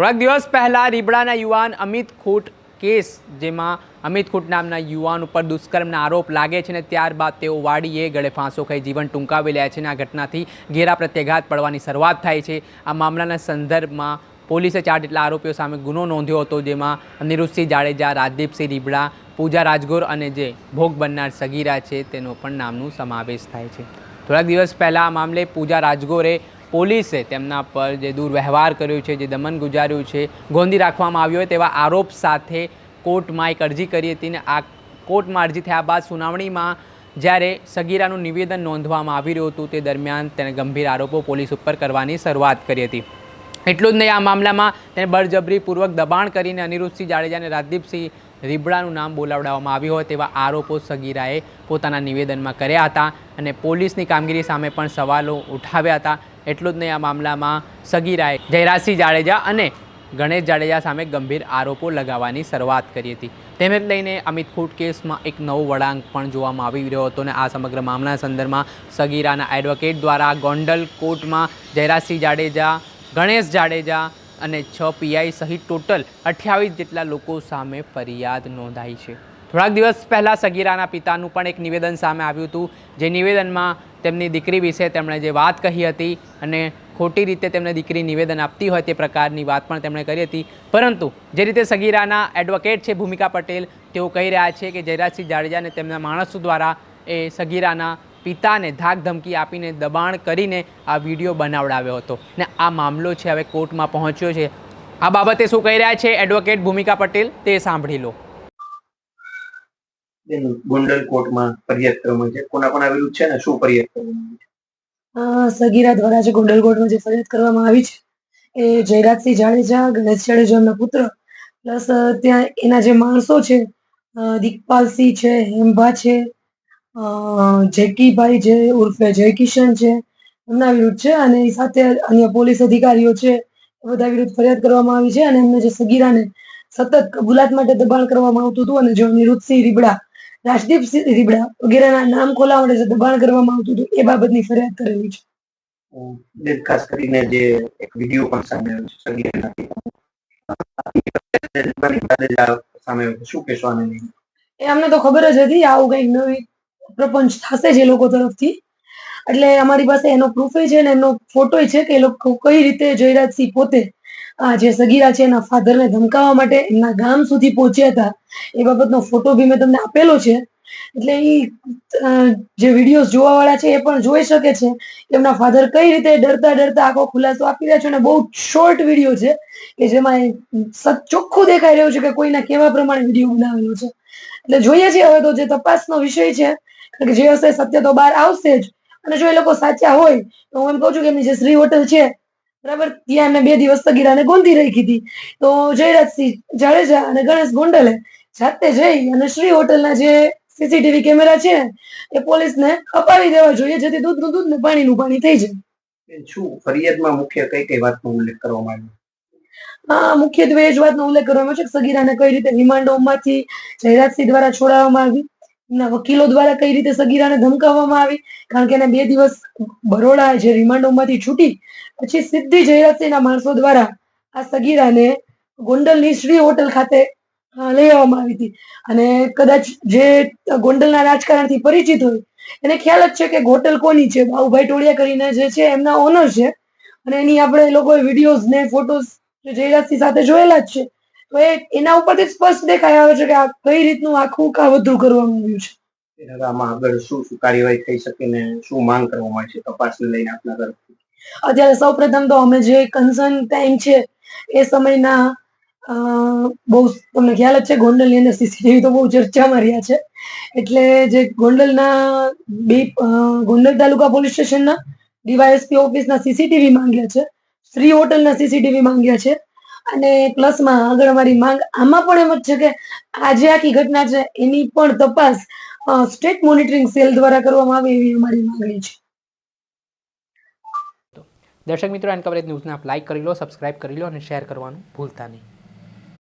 થોડાક દિવસ પહેલાં રીબડાના યુવાન અમિત ખૂટ કેસ, જેમાં અમિત ખૂટ નામના યુવાન ઉપર દુષ્કર્મના આરોપ લાગે છે ને ત્યારબાદ તેઓ વાડીએ ગળે ફાંસો ખાઈ જીવન ટૂંકાવી લે છે અને આ ઘટનાથી ઘેરા પ્રત્યાઘાત પડવાની શરૂઆત થાય છે. આ મામલાના સંદર્ભમાં પોલીસે ચાર જેટલા આરોપીઓ સામે ગુનો નોંધ્યો હતો, જેમાં અનિરુદ્ધસિંહ જાડેજા, રાજદીપસિંહ રીબડા, પૂજા રાજગોર અને જે ભોગ બનનાર સગીરા છે, તેનો પણ નામનો સમાવેશ થાય છે. થોડાક દિવસ પહેલાં આ મામલે પૂજા રાજગોરે પોલીસે તેમના પર જે દુર્વ્યવહાર કર્યો છે, જે દમન ગુજાર્યું છે, ગોંધી રાખવામાં આવ્યો હોય તેવા આરોપ સાથે કોર્ટમાં એક અરજી કરી હતી ને આ કોર્ટમાં અરજી થયા બાદ સુનાવણીમાં જ્યારે સગીરાનું નિવેદન નોંધવામાં આવી રહ્યું હતું તે દરમિયાન તેણે ગંભીર આરોપો પોલીસ ઉપર કરવાની શરૂઆત કરી હતી. એટલું જ નહીં, આ મામલામાં તેને બળજબરીપૂર્વક દબાણ કરીને અનિરુદ્ધસિંહ જાડેજા અને રાજદીપસિંહ રીબડાનું નામ બોલાવડાવવામાં આવ્યું હોય તેવા આરોપો સગીરાએ પોતાના નિવેદનમાં કર્યા હતા અને પોલીસની કામગીરી સામે પણ સવાલો ઉઠાવ્યા હતા. એટલું જ નહીં, આ મામલામાં સગીરાએ જયરાજસિંહ જાડેજા અને ગણેશ જાડેજા સામે ગંભીર આરોપો લગાવવાની શરૂઆત કરી હતી. તેને જ લઈને અમિત ફૂટ કેસમાં એક નવો વળાંક પણ જોવામાં આવી રહ્યો હતો અને આ સમગ્ર મામલા સંદર્ભમાં સગીરાના એડવોકેટ દ્વારા ગોંડલ કોર્ટમાં જયરાજસિંહ જાડેજા, ગણેશ જાડેજા અને છ પીઆઈ સહિત ટોટલ અઠ્યાવીસ જેટલા લોકો સામે ફરિયાદ નોંધાઈ છે. થોડાક દિવસ પહેલાં સગીરાના પિતાનું પણ એક નિવેદન સામે આવ્યું હતું. જે નિવેદનમાં તેમની દીકરી વિશે તેમણે જે વાત કહી હતી અને ખોટી રીતે તેમને દીકરી નિવેદન આપતી હોય તે પ્રકારની વાત પણ તેમણે કરી હતી. પરંતુ જે રીતે સગીરાના એડવોકેટ છે ભૂમિકા પટેલ, તેઓ કહી રહ્યા છે કે જયરાજસિંહ જાડેજાને તેમના માણસો દ્વારા એ સગીરાના પિતાને ધાક ધમકી આપીને દબાણ કરીને આ વીડિયો બનાવડાવ્યો હતો. ને આ મામલો છે હવે કોર્ટમાં પહોંચ્યો છે. આ બાબતે શું કહી રહ્યા છે એડવોકેટ ભૂમિકા પટેલ? તે સાંભળી લો. બેન ગોંડલ ફરિયાદ કરવામાં છે કોના વિરુદ્ધ છે ને સગીરા દ્વારા જે ગોંડલ કોર્ટમાં જે ફરિયાદ કરવામાં આવી છે એ જયરાજસિંહ જાડેજા ગણેશ જાડેજા એમના પુત્ર પ્લસ ત્યાં એના જે માણસો છે અ, દીકપાલસિંહ છે હેમભા છે જેકીભાઈ છે ઉર્ફે જયકિશન છે એમના વિરુદ્ધ છે અને સાથે અન્ય પોલીસ અધિકારીઓ છે બધા વિરુદ્ધ ફરિયાદ કરવામાં આવી છે અને એમને જે સગીરાને સતત કબૂલાત માટે દબાણ કરવામાં આવતું હતું અને જો નિરુદ્ધસિંહ રીબડા રાજદીપસિંહ રીબડા વગેરેના નામ ખોલાવા માટે જે દબાણ કરવામાં આવતું હતું એ બાબતની ફરિયાદ કરેલી છે. ખાસ કરીને જે એક વીડિયો પણ સામે આવ્યો છે સગીરાના સામે શું કહેશો એ અમને તો ખબર જ હતી આવું કંઈક નવી પ્રપંચ થશે જ લોકો તરફથી. એટલે અમારી પાસે એનો પ્રૂફ છે ને એનો ફોટો છે કે એ લોકો કઈ રીતે જયરાજસિંહ પોતે આ જે સગીરા છે એના ફાધરને ધમકાવવા માટે એમના ગામ સુધી પહોંચ્યા હતા. એ બાબતનો ફોટો બી મેં તમને આપેલો છે. એટલે એ જે વિડીયોઝ જોવા વાળા છે એ પણ જોઈ શકે છે એમના ફાધર કઈ રીતે ડરતા ડરતા આખો ખુલાસો આપી રહ્યા છે અને બહુ શોર્ટ વીડિયો છે કે જેમાં એ ચોખ્ખું દેખાઈ રહ્યું છે કે કોઈના કેવા પ્રમાણે વીડિયો બનાવેલો છે. એટલે જોઈએ છીએ હવે તો જે તપાસનો વિષય છે કે જે હશે સત્ય તો બહાર આવશે જ. અને જો એ લોકો સાચા હોય, તો હું એમ કહું છું કે એમની જે શ્રી હોટલ છે બરાબર? ત્યાં બે દિવસ સગીરાને ગોંધી રાખી હતી તો જયરાજસિંહ જાડેજા અને ગણેશ ગોંડલે જાતે જઈ અને શ્રી હોટલના જે સીસીટીવી કેમેરા છે એ પોલીસને અપાવી દેવા જોઈએ જેથી દૂધનું દૂધ ને પાણીનું પાણી થઈ જાય. શું ફરિયાદમાં મુખ્ય કઈ કઈ વાતનો ઉલ્લેખ કરવામાં આવ્યો? આ મુખ્યત્વે એ જ વાતનો ઉલ્લેખ કરવામાં છે કે સગીરાને કઈ રીતે રિમાન્ડ હોમમાંથી જયરાજસિંહ દ્વારા છોડાવવામાં આવી. એમના વકીલો દ્વારા કઈ રીતે સગીરાને ધમકાવવામાં આવી? કારણ કે એને બે દિવસ બરોડા જે રિમાન્ડ હોમમાંથી છૂટી, પછી સીધી જયરાજસિંહના માણસો દ્વારા આ સગીરાને ગોંડલની શ્રી હોટલ ખાતે લઈ આવવામાં આવી હતી. અને કદાચ જે ગોંડલના રાજકારણથી પરિચિત હોય, એને ખ્યાલ જ છે કે હોટલ કોની છે? બાઉભાઈ ટોળિયા કરીને જે છે, એમના ઓનર છે. અને એની આપણે લોકોએ વિડીયોઝ ને ફોટોઝ જયરાજસિંહ સાથે જોયેલા જ છે. તો એ એના ઉપરથી સ્પષ્ટ દેખાઈ આવે છે કે આ કઈ રીતનું આખું કાવતરું કરવામાં આવ્યું છે. આમાં આગળ શું શું કાર્યવાહી થઈ શકે ને શું માંગ કરવામાં આવી છે તપાસને લઈને આપના તરફથી? અત્યારે સૌપ્રથમ તો અમે જે કન્સર્ન ટાઈમ છે એ સમયના બહુ તમને ખ્યાલ જ છે ગોંડલની અંદર સીસીટીવી તો બહુ ચર્ચામાં રહ્યા છે. એટલે જે ગોંડલના બે ગોંડલ તાલુકા પોલીસ સ્ટેશનના ડીવાયએસપી ઓફિસના સીસીટીવી માંગ્યા છે. શ્રી હોટલના સીસીટીવી માંગ્યા છે. અને પ્લસમાં આગળ અમારી માંગ આમાં પણ એમ જ છે કે આ જે આખી ઘટના છે, એની પણ તપાસ સ્ટેટ મોનિટરિંગ સેલ દ્વારા કરવામાં આવે એવી અમારી માંગણી છે. દર્શક મિત્રો, એન કવરેજ ન્યૂઝને આપ લાઇક કરી લો સબસ્ક્રાઇબ કરી લો અને શેર કરવાનું ભૂલતા નહીં.